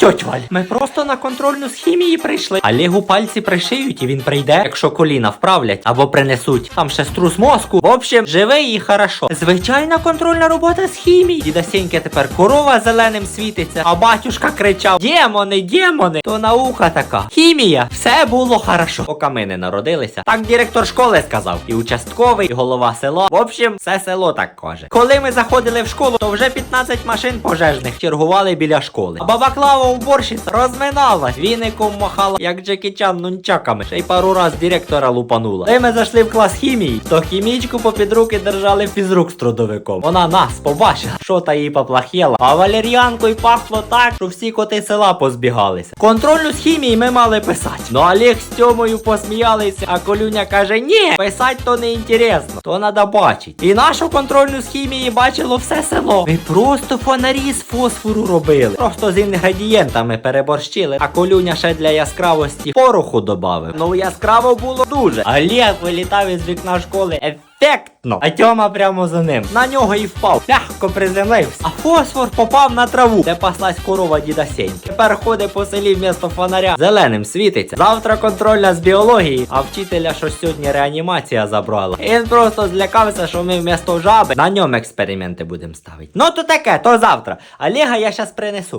Тьоть Валь, ми просто на контрольну з хімії прийшли. Олегу пальці пришиють і він прийде, якщо коліна вправлять або принесуть. Там ще струс мозку. В общем, живий і хорошо. Звичайна контрольна робота з хімії. Діда Сенька тепер корова зеленим світиться, а батюшка кричав: Демони, демони! То наука така. Хімія, все було хорошо. Поки ми не народилися. Так директор школи сказав. І участковий, і голова села. В общем, все село так каже. Коли ми заходили в школу, то вже 15 машин пожежних чергували біля школи. А баба Клава уборщиця розминалась, віником махала, як Джекі Чан нунчаками. Ще й пару раз директора лупанула. Коли ми зайшли в клас хімії, то хімічку попід руки держали фізрук з трудовиком. Вона нас побачила, що та їй поплахіла. А валер'янкою пахло так, що всі коти села позбігалися. Контрольну з хімії ми мали писати. Ну Олег з Тьомою посміялися, а Колюня каже: ні, писать то не інтересно, то надо бачить. І нашу контрольну з хімії бачило все село. Ми просто фонарі з фосфору робили. Просто з інгредієнтами переборщили, а колюня ще для яскравості пороху добавив. Ну яскраво було дуже. Олег вилітав із вікна школи. Ефектно, а Тьома прямо за ним. На нього і впав, м'яко приземлився. А фосфор попав на траву, де паслась корова діда Сеньки. Тепер ходить по селі вмісто фонаря. Зеленим світиться. Завтра контрольна з біології, а вчителя що сьогодні реанімація забрала. Він просто злякався, що ми вмісто жаби на ньому експерименти будемо ставити. Ну то таке, то завтра. Олега я щас принесу.